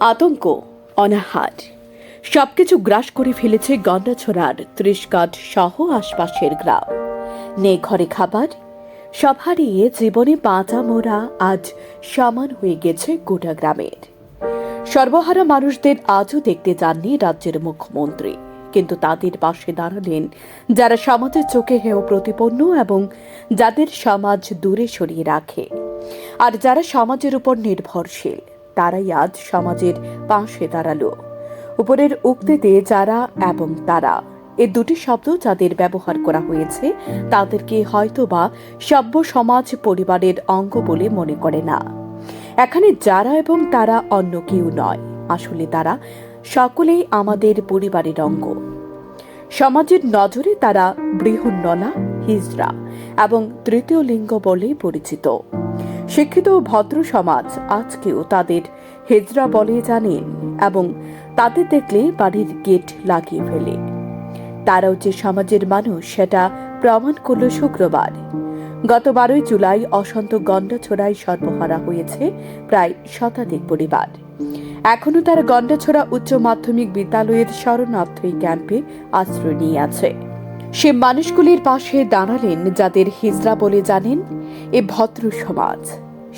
আতঙ্ক, অনাহার। সবকিছু গ্রাস করে ফেলেছে গন্ডাছড়ার ত্রিশকাট সহ আশপাশের গ্রাম। নেই ঘরে খাবার, সব হারিয়ে জীবনে বাঁচা মোরা আজ সমান হয়ে গেছে গোটা গ্রামের। সর্বহারা মানুষদের আজও দেখতে যাননি রাজ্যের মুখ্যমন্ত্রী, কিন্তু তাদের পাশে দাঁড়ালেন যারা সমাজের চোখে হেয় প্রতিপন্ন এবং যাদের সমাজ দূরে সরিয়ে রাখে। আর যারা সমাজের উপর নির্ভরশীল তারাই আজ সমাজের পাশে দাঁড়াল। উপরের উক্তিতে যারা এবং তারা, এ দুটি শব্দ যাদের ব্যবহার করা হয়েছে, তাদেরকে হয়তোবা সভ্য সমাজ পরিবারের অঙ্গ বলে মনে করে না। এখানে যারা এবং তারা অন্য কেউ নয়, আসলে তারা সকলেই আমাদের পরিবারের অঙ্গ। সমাজের নজরে তারা বৃহন্নলা, হিজড়া এবং তৃতীয় লিঙ্গ বলে পরিচিত। শিক্ষিত ভদ্র সমাজ আজকেও তাদের হেজরা বলে জানেন এবং তাদের দেখলে বাড়ির গেট লাগিয়ে ফেলে। তারাও যে সমাজের মানুষ, সেটা প্রমাণ করল শুক্রবার। গত বারোই জুলাই অসন্ত গন্ডাছড়ায় সর্বহারা হয়েছে প্রায় শতাধিক পরিবার। এখনও তারা গন্ডাছড়া উচ্চ মাধ্যমিক বিদ্যালয়ের শরণার্থী ক্যাম্পে আশ্রয় নিয়ে আছে। সে মানুষগুলির পাশে দাঁড়ালেন যাদের হিজড়া বলে জানেন এ ভদ্র সমাজ।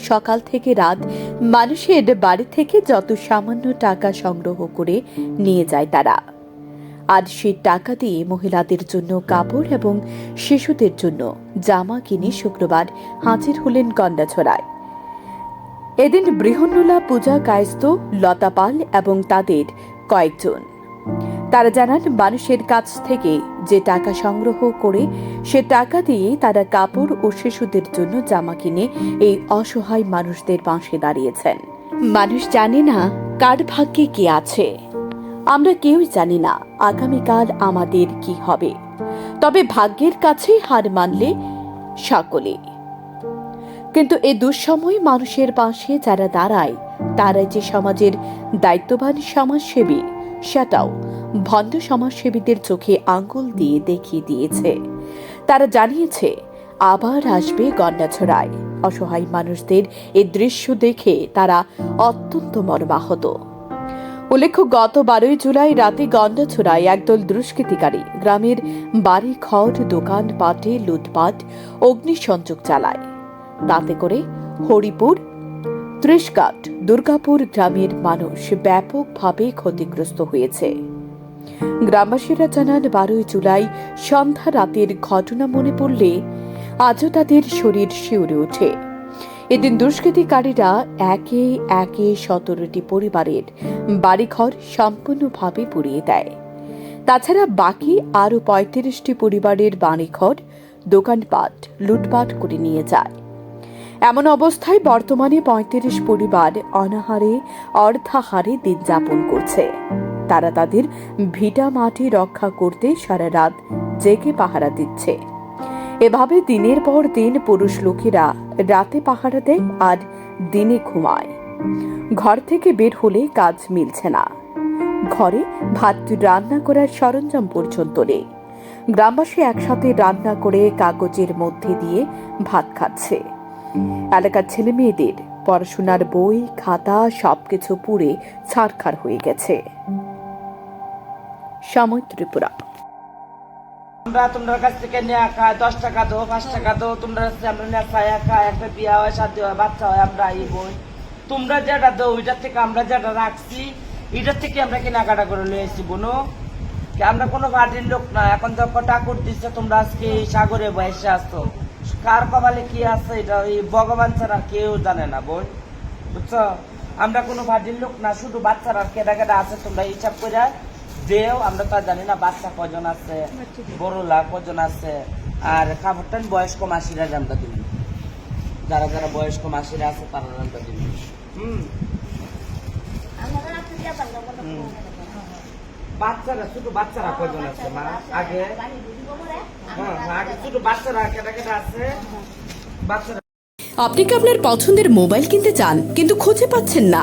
সকাল থেকে রাত মানুষের বাড়ি থেকে যত সামান্য টাকা সংগ্রহ করে নিয়ে যায় তারা। আর সেই টাকা দিয়ে মহিলাদের জন্য কাপড় এবং শিশুদের জন্য জামা কিনে শুক্রবার হাজির হলেন গন্ডাছড়ায় এদিন বৃহন্নলা পূজা কায়স্ত লতাপাল এবং তাদের কয়েকজন। তারা জানান, মানুষের কাছ থেকে যে টাকা সংগ্রহ করে, সে টাকা দিয়ে তারা কাপড় ও শিশুদের জন্য জামা কিনে এই অসহায় মানুষদের পাশে দাঁড়িয়েছেন। মানুষ জানে না কার ভাগ্যে কি আছে। আমরা কেউই জানি না আগামীকাল আমাদের কি হবে। তবে ভাগ্যের কাছে হার মানলে সকলে। কিন্তু এ দুঃসময় মানুষের পাশে যারা দাঁড়ায় তারা যে সমাজের দায়িত্ববান সমাজসেবী, সেটাও ভণ্ড সমাজসেবীদের চোখে আঙ্গুল দিয়ে দেখিয়ে দিয়েছে। তারা জানিয়েছে, আবার আসবে গন্ডাছড়ায়। অসহায় মানুষদের এ দৃশ্য দেখে তারা অত্যন্ত মর্মাহত। উল্লেখ্য, গত বারোই জুলাই রাতে গন্ডাছড়ায় একদল দুষ্কৃতিকারী গ্রামের বাড়ি ঘর দোকান পাটে লুটপাট, অগ্নিসংযোগ চালায়। তাতে করে হরিপুর ত্রিশকাট দুর্গাপুর গ্রামের মানুষ ব্যাপকভাবে ক্ষতিগ্রস্ত হয়েছে। গ্রামবাসীরা জানান, বারোই জুলাই সন্ধ্যা রাতের ঘটনা মনে পড়লে আজও তাদের শরীর শিউরে ওঠে। এদিন দুষ্কৃতিকারীরা একে একে সতেরোটি পরিবারের বাড়িঘর সম্পূর্ণভাবে পুড়িয়ে দেয়। তাছাড়া বাকি আরও পঁয়ত্রিশটি পরিবারের বাড়িঘর, দোকানপাট, লুটপাট করে নিয়ে যায়। এমন অবস্থায় বর্তমানে পঁয়ত্রিশ পরিবার অনাহারে অর্ধাহারে দিন যাপন করছে। তারা তাদের ভিটা মাটি রক্ষা করতে সারা রাত জেগে পাহারা দিচ্ছে। এভাবে দিনের পর দিন পুরুষ লোকেরা রাতে পাহারা দেয় আর দিনে ঘুমায়। ঘর থেকে বের হলে কাজ মিলছে না। ঘরে ভাত রান্না করার সরঞ্জাম পর্যন্ত নেই। গ্রামবাসী একসাথে রান্না করে কাগজের মধ্যে দিয়ে ভাত খাচ্ছে। এলাকার ছেলে মেয়েদের পড়াশোনার বই, খাতা সবকিছু পুড়ে ছাড়খার হয়ে গেছে। সময় ত্রিপুরা। কাছ থেকে একা দশ টাকা দো, পাঁচ টাকা দো আমরা খাই একা একটা বিয়া হয়, শাদি হয়, বাচ্চা হয়, আমরা এই বই। তোমরা যেটা দো ওইটার থেকে আমরা যেটা রাখছি, এটার থেকে আমরা কেনাকাটা করে বোনো। আমরা কোনো লোক না, এখন কটা দিচ্ছে তোমরা আজকে এই সাগরে বয়সে আসতো কার কপালে কি আছে, এটা ওই ভগবান ছাড়া কেউ জানে না, বোন। বুঝছ? আমরা কোনো বাড়ির লোক না, শুধু বাচ্চারা কেটা কেটা আছে, তোমরা হিসাব করে দেও আমরা তো আর জানি না বাচ্চা কজন আছে বড়লা কজন। আছে আর কাপড়টান বয়স্ক মাসিরা জানতে দিবি। যারা যারা বয়স্ক মাসিরা আছে তারা জানতে দিবি। হুম। হুম। বাচ্চারা শুধু বাচ্চারা কজন আছে মা? আগে? হ্যাঁ আগে শুধু বাচ্চারা কেটা কেটা আছে। বাচ্চারা আপনি কি আপনার পছন্দের মোবাইল কিনতে চান কিন্তু খুঁজে পাচ্ছেন না?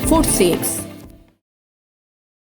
Four six.